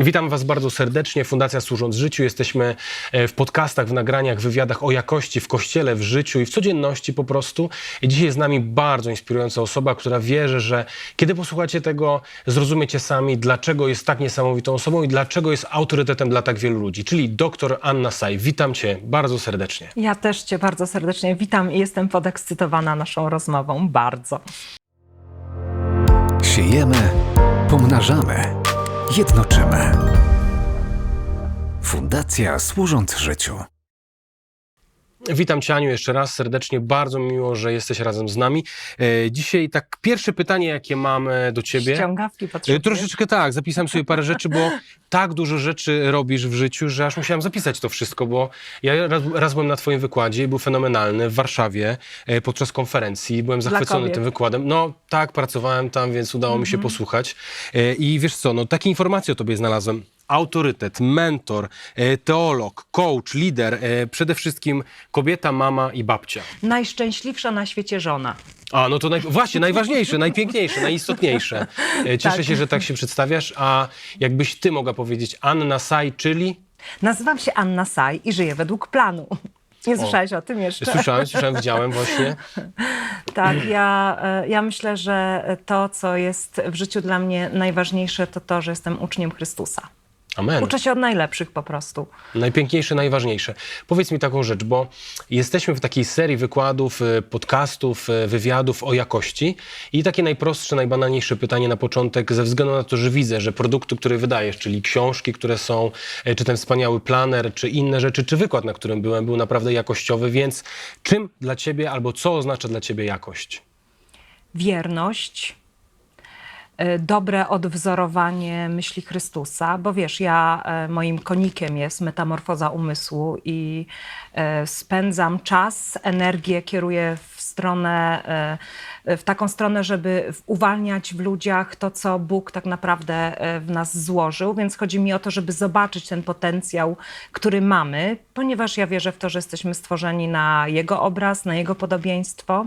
Witam Was bardzo serdecznie. Fundacja Służąc Życiu. Jesteśmy e, w podcastach, w nagraniach, wywiadach o jakości w kościele, w życiu i w codzienności po prostu. I dzisiaj jest z nami bardzo inspirująca osoba, która wierzy, że kiedy posłuchacie tego, zrozumiecie sami, dlaczego jest tak niesamowitą osobą i dlaczego jest autorytetem dla tak wielu ludzi. Czyli dr Anna Saj. Witam Cię bardzo serdecznie. Ja też Cię bardzo serdecznie witam i jestem podekscytowana naszą rozmową. Bardzo. Siejemy, pomnażamy, jednoczymy. Fundacja Służąc Życiu. Witam Cię, Aniu, jeszcze raz serdecznie. Bardzo miło, że jesteś razem z nami. E, Dzisiaj tak pierwsze pytanie, jakie mam e, do Ciebie. Ściągawki E, potrzebuję. Troszeczkę tak, zapisałem sobie parę rzeczy, bo tak dużo rzeczy robisz w życiu, że aż musiałem zapisać to wszystko, bo ja raz, raz byłem na Twoim wykładzie i był fenomenalny w Warszawie podczas konferencji. Byłem zachwycony tym wykładem. No tak, pracowałem tam, więc udało mi się posłuchać. E, I wiesz co, no takie informacje o Tobie znalazłem. Autorytet, mentor, e, teolog, coach, lider, e, przede wszystkim kobieta, mama i babcia. Najszczęśliwsza na świecie żona. A, no to naj... właśnie, najważniejsze, najpiękniejsze, najistotniejsze. E, Cieszę Tak. się, że tak się przedstawiasz, a jakbyś ty mogła powiedzieć Anna Saj, czyli... Nazywam się Anna Saj i żyję według planu. Nie słyszałeś o tym jeszcze? Słyszałem, słyszałem, widziałem właśnie. Tak, ja, ja myślę, że to, co jest w życiu dla mnie najważniejsze, to to, że jestem uczniem Chrystusa. Amen. Uczę się od najlepszych po prostu. Najpiękniejsze, najważniejsze. Powiedz mi taką rzecz, bo jesteśmy w takiej serii wykładów, y, podcastów, y, wywiadów o jakości i takie najprostsze, najbanalniejsze pytanie na początek, ze względu na to, że widzę, że produkty, które wydajesz, czyli książki, które są, y, czy ten wspaniały planer, czy inne rzeczy, czy wykład, na którym byłem, był naprawdę jakościowy, więc czym dla ciebie albo co oznacza dla ciebie jakość? wierność, dobre odwzorowanie myśli Chrystusa, bo wiesz, ja e, moim konikiem jest metamorfoza umysłu i e, spędzam czas, energię kieruję w stronę, e, w taką stronę, żeby uwalniać w ludziach to, co Bóg tak naprawdę e, w nas złożył, więc chodzi mi o to, żeby zobaczyć ten potencjał, który mamy, ponieważ ja wierzę w to, że jesteśmy stworzeni na Jego obraz, na Jego podobieństwo.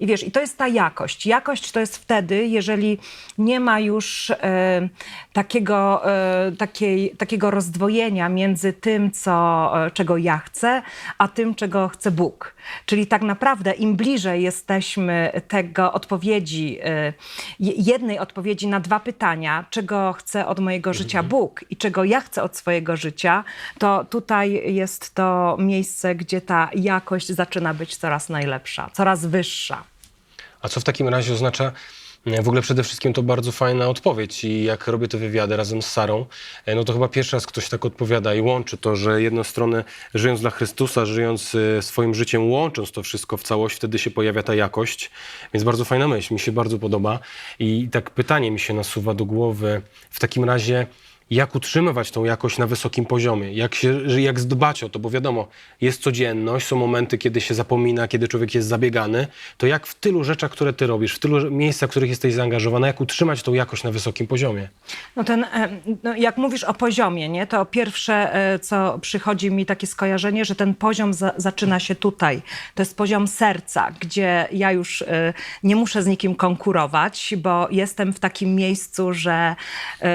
I wiesz, i to jest ta jakość. Jakość to jest wtedy, jeżeli nie ma już e, takiego, e, takiej, takiego rozdwojenia między tym, co, e, czego ja chcę, a tym, czego chce Bóg. Czyli tak naprawdę im bliżej jesteśmy tego odpowiedzi, je- jednej odpowiedzi na dwa pytania, czego chce od mojego życia Bóg i czego ja chcę od swojego życia, to tutaj jest to miejsce, gdzie ta jakość zaczyna być coraz najlepsza, coraz wyższa. A co w takim razie oznacza? W ogóle przede wszystkim to bardzo fajna odpowiedź i jak robię te wywiady razem z Sarą, e, no to chyba pierwszy raz ktoś tak odpowiada i łączy to, że jedną stronę żyjąc dla Chrystusa, żyjąc e, swoim życiem, łącząc to wszystko w całość, wtedy się pojawia ta jakość. Więc bardzo fajna myśl, mi się bardzo podoba. I tak pytanie mi się nasuwa do głowy, w takim razie jak utrzymywać tą jakość na wysokim poziomie, jak, się, jak dbać o to, bo wiadomo, jest codzienność, są momenty, kiedy się zapomina, kiedy człowiek jest zabiegany, to jak w tylu rzeczach, które ty robisz, w tylu miejscach, w których jesteś zaangażowana, jak utrzymać tą jakość na wysokim poziomie? No ten, e, no jak mówisz o poziomie, nie, to pierwsze, e, co przychodzi mi takie skojarzenie, że ten poziom za, zaczyna się tutaj. To jest poziom serca, gdzie ja już e, nie muszę z nikim konkurować, bo jestem w takim miejscu, że,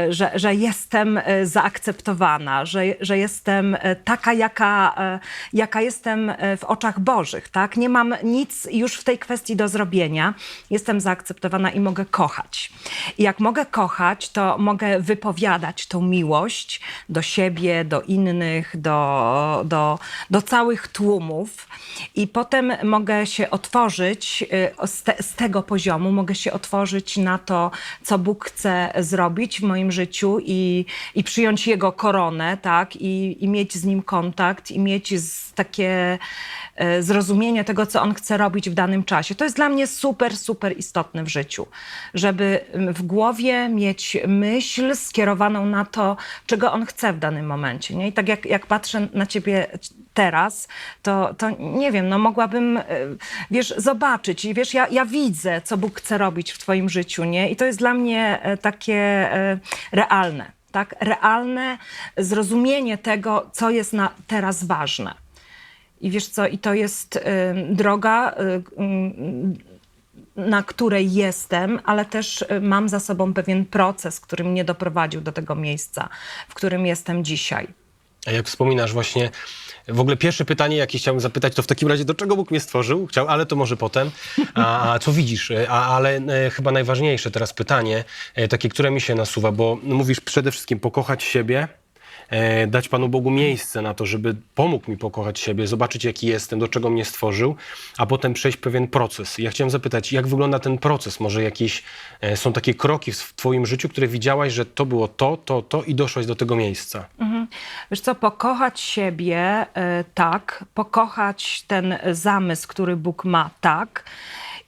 że, że jestem e, zaakceptowana, że, że jestem e, taka, jaka, e, jaka jestem w oczach Bożych. Tak? Nie mam nic już w tej kwestii do zrobienia. Jestem zaakceptowana i mogę kochać. I jak mogę kochać, to mogę wypowiadać tą miłość do siebie, do innych, do, do, do całych tłumów. I potem mogę się otworzyć z, te, z tego poziomu, mogę się otworzyć na to, co Bóg chce zrobić w moim życiu i, i przyjąć Jego koronę, tak? I, i mieć z Nim kontakt, i mieć z, takie e, zrozumienie tego, co On chce robić w danym czasie. To jest dla mnie super, super istotne w życiu, żeby w głowie mieć myśl skierowaną na to, czego On chce w danym momencie. Nie? I tak jak, jak patrzę na Ciebie teraz, to, to nie wiem, no mogłabym, e, wiesz, zobaczyć i wiesz, ja, ja widzę, co Bóg chce robić w Twoim życiu, nie? I to jest dla mnie e, takie e, realne, tak? Realne zrozumienie tego, co jest na teraz ważne. I wiesz co, i to jest y, droga y, y, na której jestem, ale też y, mam za sobą pewien proces, który mnie doprowadził do tego miejsca, w którym jestem dzisiaj. A jak wspominasz właśnie, w ogóle pierwsze pytanie, jakie chciałbym zapytać, to w takim razie, do czego Bóg mnie stworzył? Chciał, ale to może potem. A, a co widzisz? A, ale e, chyba najważniejsze teraz pytanie, e, takie, które mi się nasuwa, bo mówisz przede wszystkim pokochać siebie, e, dać Panu Bogu miejsce na to, żeby pomógł mi pokochać siebie, zobaczyć jaki jestem, do czego mnie stworzył, a potem przejść pewien proces. Ja chciałem zapytać, jak wygląda ten proces? Może jakieś e, są takie kroki w, Twoim życiu, które widziałaś, że to było to, to, to i doszłaś do tego miejsca? Wiesz co, pokochać siebie, y, tak, pokochać ten zamysł, który Bóg ma, tak.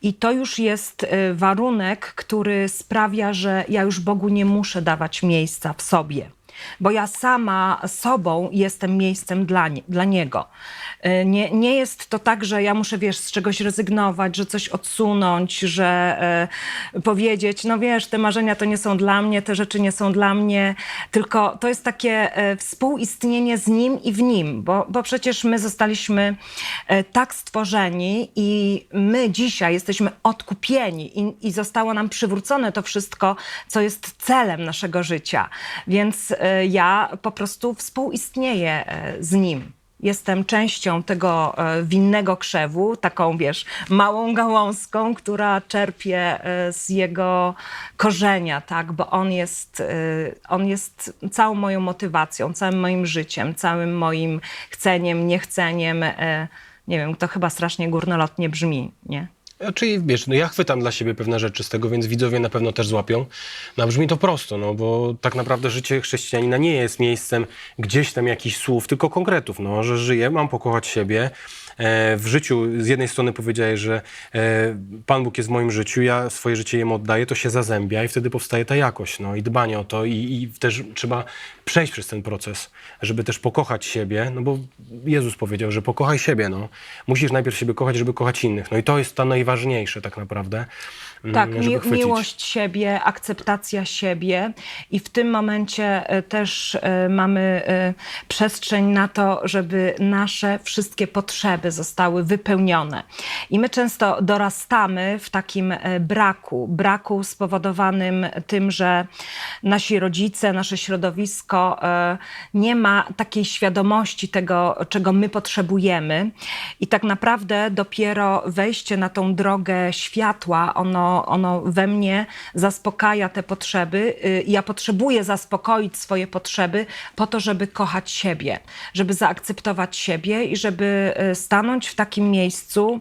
I to już jest warunek, który sprawia, że ja już Bogu nie muszę dawać miejsca w sobie. Bo ja sama sobą jestem miejscem dla, nie, dla Niego. Y, Nie, nie jest to tak, że ja muszę, wiesz, z czegoś rezygnować, że coś odsunąć, że y, powiedzieć, no wiesz, te marzenia to nie są dla mnie, te rzeczy nie są dla mnie, tylko to jest takie y, współistnienie z Nim i w Nim, bo, bo przecież my zostaliśmy tak stworzeni i my dzisiaj jesteśmy odkupieni i, i zostało nam przywrócone to wszystko, co jest celem naszego życia. Więc ja po prostu współistnieję y, z Nim. Jestem częścią tego e, winnego krzewu, taką, wiesz, małą gałązką, która czerpie e, z jego korzenia, tak, bo on jest, e, on jest całą moją motywacją, całym moim życiem, całym moim chceniem, niechceniem. e, Nie wiem, to chyba strasznie górnolotnie brzmi, nie? Czyli wiesz, no ja chwytam dla siebie pewne rzeczy z tego, więc widzowie na pewno też złapią. No brzmi to prosto, no bo tak naprawdę życie chrześcijanina nie jest miejscem gdzieś tam jakichś słów, tylko konkretów, no, że żyję, mam pokochać siebie. E, w życiu z jednej strony powiedziałeś, że e, Pan Bóg jest w moim życiu, ja swoje życie Jemu oddaję, to się zazębia i wtedy powstaje ta jakość, no i dbanie o to i, i też trzeba przejść przez ten proces, żeby też pokochać siebie, no bo Jezus powiedział, że pokochaj siebie, no. Musisz najpierw siebie kochać, żeby kochać innych. No i to jest to najważniejsze tak naprawdę, mm, Tak, mi, chwycić. miłość siebie, akceptacja siebie i w tym momencie e, też e, mamy e, przestrzeń na to, żeby nasze wszystkie potrzeby zostały wypełnione. I my często dorastamy w takim braku, braku spowodowanym tym, że nasi rodzice, nasze środowisko e, nie ma takiej świadomości tego, czego my potrzebujemy i tak naprawdę dopiero wejście na tą drogę światła, ono, ono we mnie zaspokaja te potrzeby. Y, Ja potrzebuję zaspokoić swoje potrzeby po to, żeby kochać siebie, żeby zaakceptować siebie i żeby y, stanąć w takim miejscu,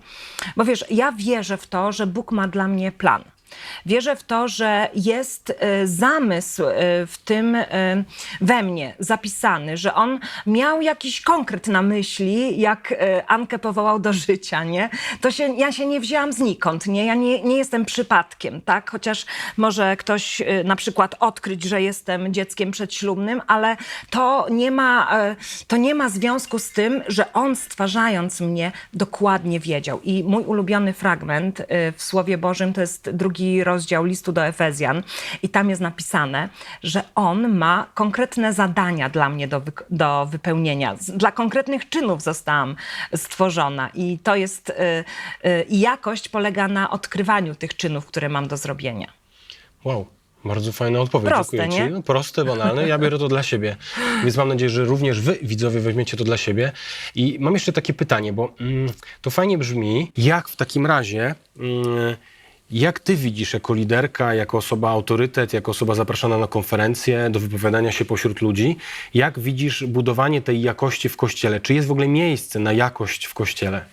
bo wiesz, ja wierzę w to, że Bóg ma dla mnie plan. Wierzę w to, że jest e, zamysł e, w tym e, we mnie zapisany, że on miał jakiś konkret na myśli, jak Ankę powołał do życia, nie? To się, ja się nie wzięłam znikąd, nie? Ja nie, nie jestem przypadkiem, tak? Chociaż może ktoś na przykład odkryć, że jestem dzieckiem przedślubnym, ale to nie ma, to nie ma związku z tym, że on stwarzając mnie dokładnie wiedział. I mój ulubiony fragment w Słowie Bożym to jest drugi rozdział listu do Efezjan i tam jest napisane, że on ma konkretne zadania dla mnie do, wyk- do wypełnienia. Dla konkretnych czynów zostałam stworzona i to jest, y, y, jakość polega na odkrywaniu tych czynów, które mam do zrobienia. Wow. Bardzo fajna odpowiedź. Proste, Dziękuję nie? Ci. No, proste, banalne. Ja biorę to dla siebie. Więc mam nadzieję, że również Wy, widzowie, weźmiecie to dla siebie. I mam jeszcze takie pytanie, bo mm, to fajnie brzmi. Jak w takim razie, mm, jak Ty widzisz jako liderka, jako osoba autorytet, jako osoba zapraszana na konferencje, do wypowiadania się pośród ludzi, jak widzisz budowanie tej jakości w Kościele? Czy jest w ogóle miejsce na jakość w Kościele?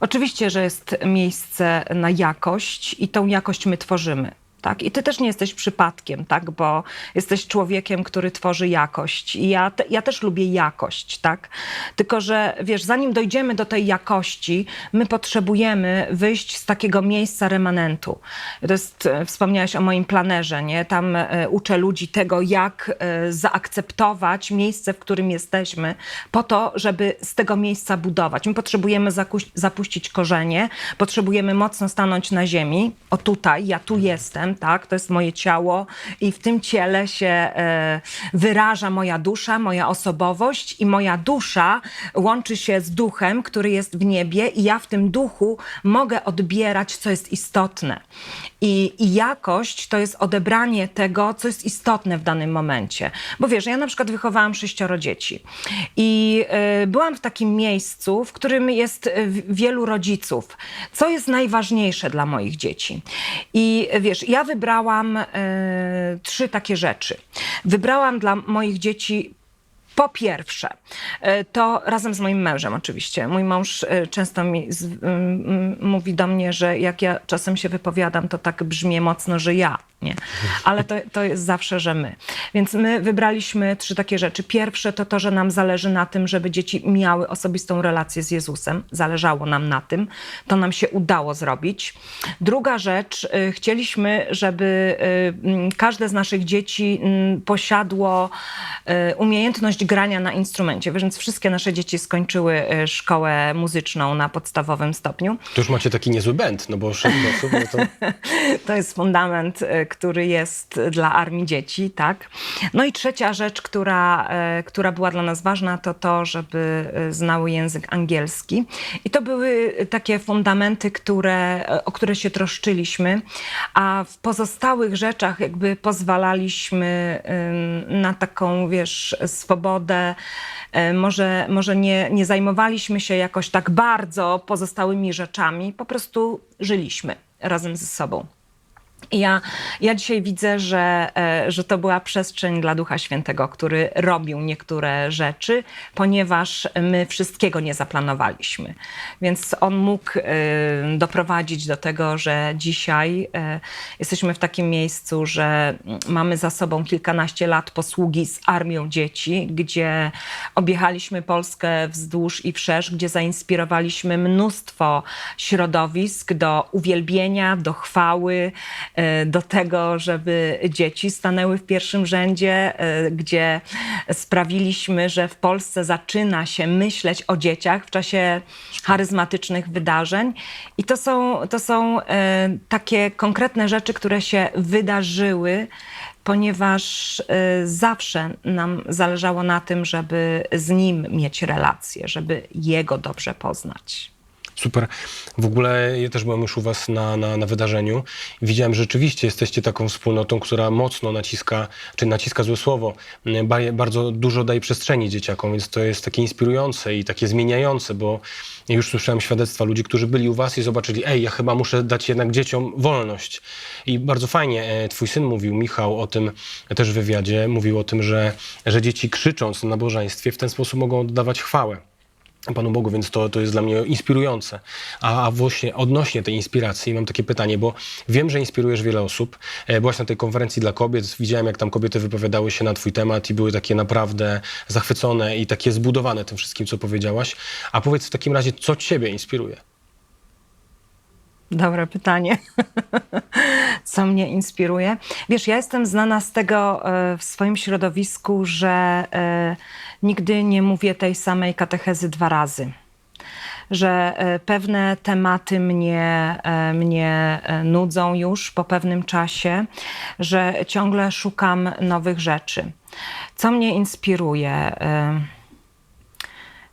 Oczywiście, że jest miejsce na jakość i tą jakość my tworzymy. Tak? I ty też nie jesteś przypadkiem, tak? bo jesteś człowiekiem, który tworzy jakość. I ja, te, ja też lubię jakość, tak? Tylko, że wiesz, zanim dojdziemy do tej jakości, my potrzebujemy wyjść z takiego miejsca remanentu. To jest, e, wspomniałeś o moim planerze, nie? Tam e, uczę ludzi tego, jak e, zaakceptować miejsce, w którym jesteśmy, po to, żeby z tego miejsca budować. My potrzebujemy zapuścić korzenie, potrzebujemy mocno stanąć na ziemi. O tutaj, ja tu jestem, tak? To jest moje ciało i w tym ciele się e, wyraża moja dusza, moja osobowość i moja dusza łączy się z duchem, który jest w niebie i ja w tym duchu mogę odbierać, co jest istotne. I, I jakość to jest odebranie tego, co jest istotne w danym momencie. Bo wiesz, ja na przykład wychowałam sześcioro dzieci i y, byłam w takim miejscu, w którym jest w- wielu rodziców. Co jest najważniejsze dla moich dzieci? I wiesz, ja wybrałam y, trzy takie rzeczy. Wybrałam dla moich dzieci po pierwsze, e, to razem z moim mężem oczywiście. Mój mąż e, często mi z, mm, mm, mówi do mnie, że jak ja czasem się wypowiadam, to tak brzmi mocno, że ja, nie? Ale to, to jest zawsze, że my. Więc my wybraliśmy trzy takie rzeczy. Pierwsze to to, że nam zależy na tym, żeby dzieci miały osobistą relację z Jezusem. Zależało nam na tym. To nam się udało zrobić. Druga rzecz, y, chcieliśmy, żeby y, mm, każde z naszych dzieci mm, posiadło y, umiejętność grania na instrumencie, więc wszystkie nasze dzieci skończyły szkołę muzyczną na podstawowym stopniu. To już macie taki niezły band, no bo sześć osób, no to To jest fundament, który jest dla armii dzieci, tak. No i trzecia rzecz, która, y, która była dla nas ważna, to to, żeby y, znały język angielski. I to były takie fundamenty, które, y, o które się troszczyliśmy, a w pozostałych rzeczach jakby pozwalaliśmy na taką, wiesz, swobodę. Może, może nie, nie zajmowaliśmy się jakoś tak bardzo pozostałymi rzeczami, po prostu żyliśmy razem ze sobą. Ja, ja dzisiaj widzę, że, e, że to była przestrzeń dla Ducha Świętego, który robił niektóre rzeczy, ponieważ my wszystkiego nie zaplanowaliśmy. Więc on mógł e, doprowadzić do tego, że dzisiaj e, jesteśmy w takim miejscu, że mamy za sobą kilkanaście lat posługi z armią dzieci, gdzie objechaliśmy Polskę wzdłuż i wszerz, gdzie zainspirowaliśmy mnóstwo środowisk do uwielbienia, do chwały, do tego, żeby dzieci stanęły w pierwszym rzędzie, e, gdzie sprawiliśmy, że w Polsce zaczyna się myśleć o dzieciach w czasie charyzmatycznych wydarzeń. I to są, to są e, takie konkretne rzeczy, które się wydarzyły, ponieważ e, zawsze nam zależało na tym, żeby z nim mieć relację, żeby jego dobrze poznać. Super. W ogóle ja też byłem już u was na, na, na wydarzeniu i widziałem, że rzeczywiście jesteście taką wspólnotą, która mocno naciska, czy naciska złe słowo, bardzo dużo daje przestrzeni dzieciakom, więc to jest takie inspirujące i takie zmieniające, bo już słyszałem świadectwa ludzi, którzy byli u was i zobaczyli, ej, ja chyba muszę dać jednak dzieciom wolność. I bardzo fajnie e, twój syn mówił, Michał, o tym też w wywiadzie, mówił o tym, że, że dzieci krzycząc na nabożeństwie w ten sposób mogą oddawać chwałę. Panu Bogu, więc to, to jest dla mnie inspirujące. A, a właśnie odnośnie tej inspiracji mam takie pytanie, bo wiem, że inspirujesz wiele osób. E, Byłaś na tej konferencji dla kobiet, widziałem jak tam kobiety wypowiadały się na twój temat i były takie naprawdę zachwycone i takie zbudowane tym wszystkim, co powiedziałaś. A powiedz w takim razie, co ciebie inspiruje? Dobre pytanie. Co mnie inspiruje? Wiesz, ja jestem znana z tego e, w swoim środowisku, że e, nigdy nie mówię tej samej katechezy dwa razy. Że e, pewne tematy mnie, mnie nudzą już po pewnym czasie, że ciągle szukam nowych rzeczy. Co mnie inspiruje?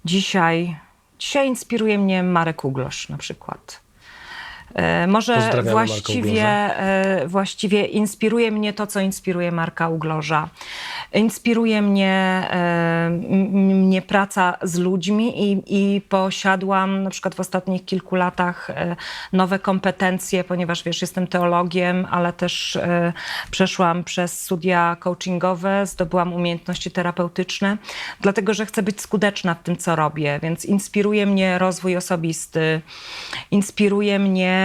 Dzisiaj, dzisiaj inspiruje mnie Marek Uglosz na przykład. E, Może właściwie, e, właściwie inspiruje mnie to, co inspiruje Marka Uglorza. Inspiruje mnie, e, mnie praca z ludźmi i, i posiadłam na przykład w ostatnich kilku latach nowe kompetencje, ponieważ wiesz, jestem teologiem, ale też przeszłam przez studia coachingowe, zdobyłam umiejętności terapeutyczne, dlatego że chcę być skuteczna w tym, co robię, więc inspiruje mnie rozwój osobisty, inspiruje mnie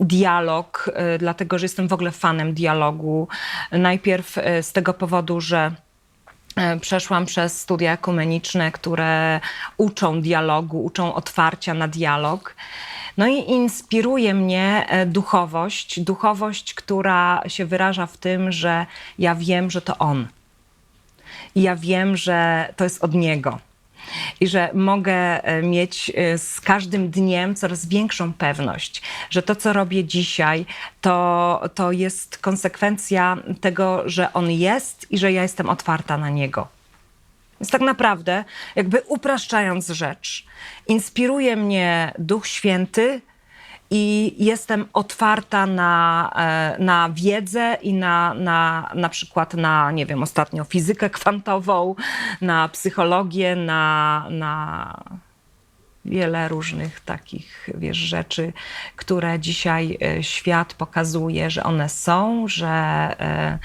dialog, e, dlatego że jestem w ogóle fanem dialogu. Najpierw e, z tego powodu, że e, Przeszłam przez studia ekumeniczne, które uczą dialogu, uczą otwarcia na dialog. No i inspiruje mnie duchowość, duchowość, która się wyraża w tym, że ja wiem, że to On. I ja wiem, że to jest od Niego. I że mogę e, mieć e, z każdym dniem coraz większą pewność, że to, co robię dzisiaj, to, to jest konsekwencja tego, że on jest i że ja jestem otwarta na niego. Więc tak naprawdę, jakby upraszczając rzecz, inspiruje mnie Duch Święty i jestem otwarta na, e, na wiedzę i na, na, na przykład na, nie wiem, ostatnio fizykę kwantową, na psychologię, na, na wiele różnych takich, wiesz, rzeczy, które dzisiaj e, świat pokazuje, że one są, że, e,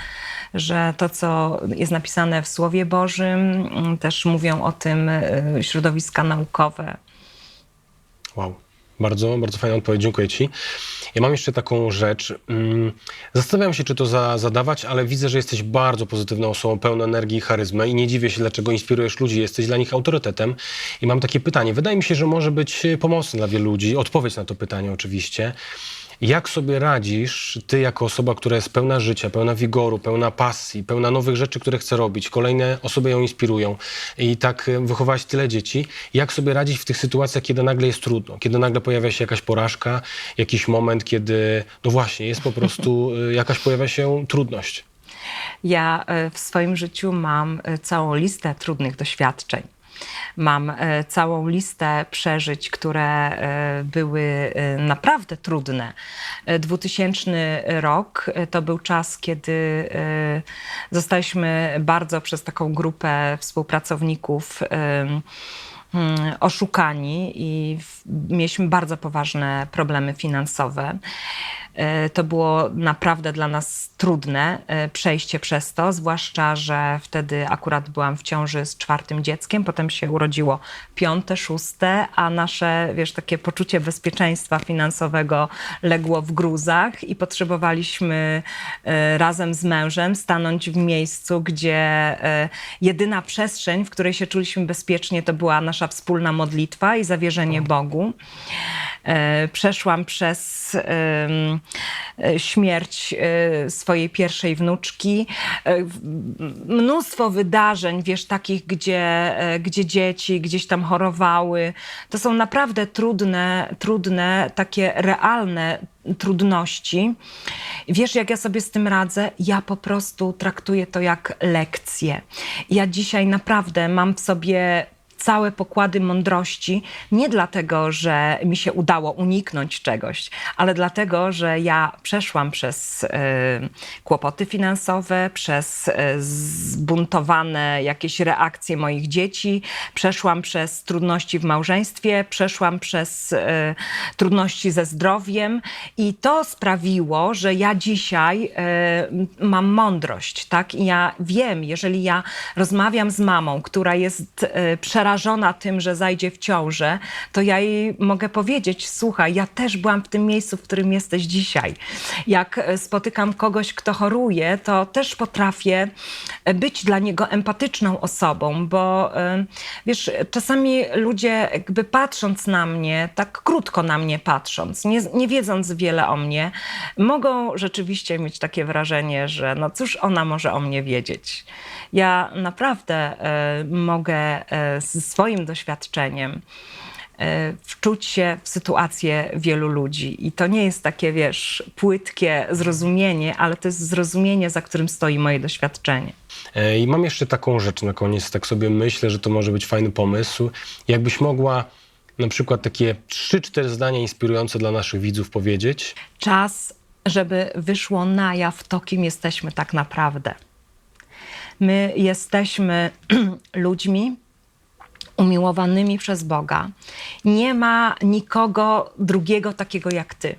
że to, co jest napisane w Słowie Bożym, mm, też mówią o tym środowiska naukowe. Wow. Bardzo, bardzo fajna odpowiedź, dziękuję Ci. Ja mam jeszcze taką rzecz. Mm, Zastanawiam się, czy to za, zadawać, ale widzę, że jesteś bardzo pozytywną osobą, pełną energii i charyzmy i nie dziwię się, dlaczego inspirujesz ludzi, jesteś dla nich autorytetem. I mam takie pytanie. Wydaje mi się, że może być pomocne dla wielu ludzi. Odpowiedź na to pytanie oczywiście. Jak sobie radzisz, ty jako osoba, która jest pełna życia, pełna wigoru, pełna pasji, pełna nowych rzeczy, które chce robić, kolejne osoby ją inspirują i tak e, wychowałaś tyle dzieci, jak sobie radzić w tych sytuacjach, kiedy nagle jest trudno, kiedy nagle pojawia się jakaś porażka, jakiś moment, kiedy, no właśnie, jest po prostu e, jakaś pojawia się trudność. Ja e, w swoim życiu mam całą listę trudnych doświadczeń. Mam e, całą listę przeżyć, które e, były e, naprawdę trudne. E, 2000 rok to był czas, kiedy zostaliśmy bardzo przez taką grupę współpracowników mm, oszukani i mieliśmy bardzo poważne problemy finansowe. E, To było naprawdę dla nas trudne e, przejście przez to, zwłaszcza, że wtedy akurat byłam w ciąży z czwartym dzieckiem, potem się urodziło piąte, szóste, a nasze, wiesz, takie poczucie bezpieczeństwa finansowego legło w gruzach i potrzebowaliśmy e, razem z mężem stanąć w miejscu, gdzie jedyna przestrzeń, w której się czuliśmy bezpiecznie, to była nasza wspólna modlitwa i zawierzenie Bogu. Przeszłam przez śmierć e, swojej pierwszej wnuczki. E, Mnóstwo wydarzeń, wiesz, takich, gdzie, e, gdzie dzieci gdzieś tam chorowały. To są naprawdę trudne, trudne, takie realne trudności. Wiesz, jak ja sobie z tym radzę? Ja po prostu traktuję to jak lekcję. Ja dzisiaj naprawdę mam w sobie całe pokłady mądrości, nie dlatego, że mi się udało uniknąć czegoś, ale dlatego, że ja przeszłam przez e, kłopoty finansowe, przez e, zbuntowane jakieś reakcje moich dzieci, przeszłam przez trudności w małżeństwie, przeszłam przez e, trudności ze zdrowiem i to sprawiło, że ja dzisiaj e, mam mądrość, tak? I ja wiem, jeżeli ja rozmawiam z mamą, która jest e, przerażona tym, że zajdzie w ciążę, to ja jej mogę powiedzieć, słuchaj, ja też byłam w tym miejscu, w którym jesteś dzisiaj. Jak e, spotykam kogoś, kto choruje, to też potrafię e, być dla niego empatyczną osobą, bo e, wiesz, czasami ludzie jakby patrząc na mnie, tak krótko na mnie patrząc, nie, nie wiedząc wiele o mnie, mogą rzeczywiście mieć takie wrażenie, że no cóż ona może o mnie wiedzieć. Ja naprawdę e, mogę ze swoim doświadczeniem e, wczuć się w sytuację wielu ludzi. I to nie jest takie, wiesz, płytkie zrozumienie, ale to jest zrozumienie, za którym stoi moje doświadczenie. E, I mam jeszcze taką rzecz na koniec, tak sobie myślę, że to może być fajny pomysł. Jakbyś mogła na przykład takie 3-4 zdania inspirujące dla naszych widzów powiedzieć. czas, żeby wyszło na jaw to, kim jesteśmy tak naprawdę. My jesteśmy ludźmi umiłowanymi przez Boga. Nie ma nikogo drugiego takiego jak ty.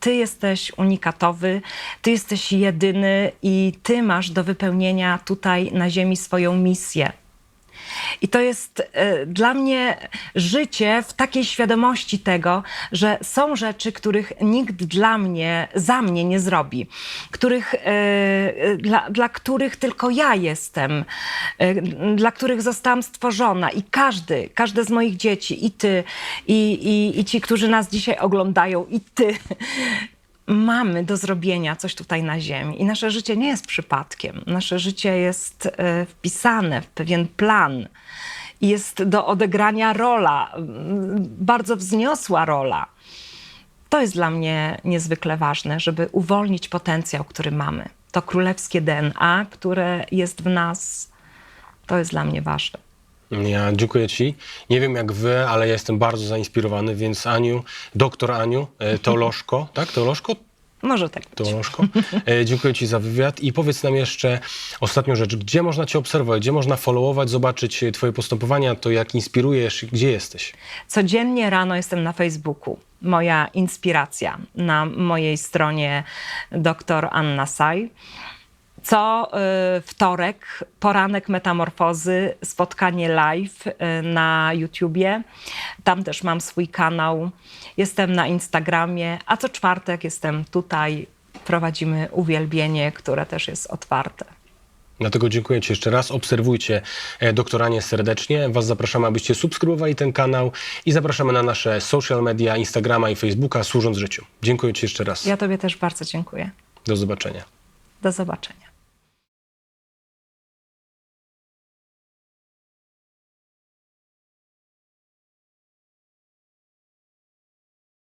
Ty jesteś unikatowy, ty jesteś jedyny i ty masz do wypełnienia tutaj na Ziemi swoją misję. I to jest e, dla mnie życie w takiej świadomości tego, że są rzeczy, których nikt dla mnie, za mnie nie zrobi, których, e, e, dla, dla których tylko ja jestem, dla których zostałam stworzona i każdy, każde z moich dzieci, i ty, i, i, i ci, którzy nas dzisiaj oglądają, i ty. Mamy do zrobienia coś tutaj na Ziemi i nasze życie nie jest przypadkiem. Nasze życie jest e, wpisane w pewien plan. jest do odegrania rola, bardzo wzniosła rola. To jest dla mnie niezwykle ważne, żeby uwolnić potencjał, który mamy. To królewskie DNA, które jest w nas, to jest dla mnie ważne. Ja dziękuję Ci. Nie wiem jak Wy, ale ja jestem bardzo zainspirowany, więc Aniu, doktor Aniu, e, teolożko, tak? Teolożko? Może tak być. Teolożko. E, Dziękuję Ci za wywiad i powiedz nam jeszcze ostatnią rzecz. Gdzie można Cię obserwować, gdzie można followować, zobaczyć e, Twoje postępowania, to jak inspirujesz i gdzie jesteś? Codziennie rano jestem na Facebooku. Moja inspiracja na mojej stronie dr Anna Saj. Co y, wtorek, poranek metamorfozy, spotkanie live y, na YouTubie. Tam też mam swój kanał. Jestem na Instagramie, a co czwartek jestem tutaj. Prowadzimy uwielbienie, które też jest otwarte. Dlatego dziękuję Ci jeszcze raz. Obserwujcie e, doktoranie serdecznie. Was zapraszamy, abyście subskrybowali ten kanał i zapraszamy na nasze social media, Instagrama i Facebooka, służąc życiu. Dziękuję Ci jeszcze raz. Ja Tobie też bardzo dziękuję. Do zobaczenia. Do zobaczenia.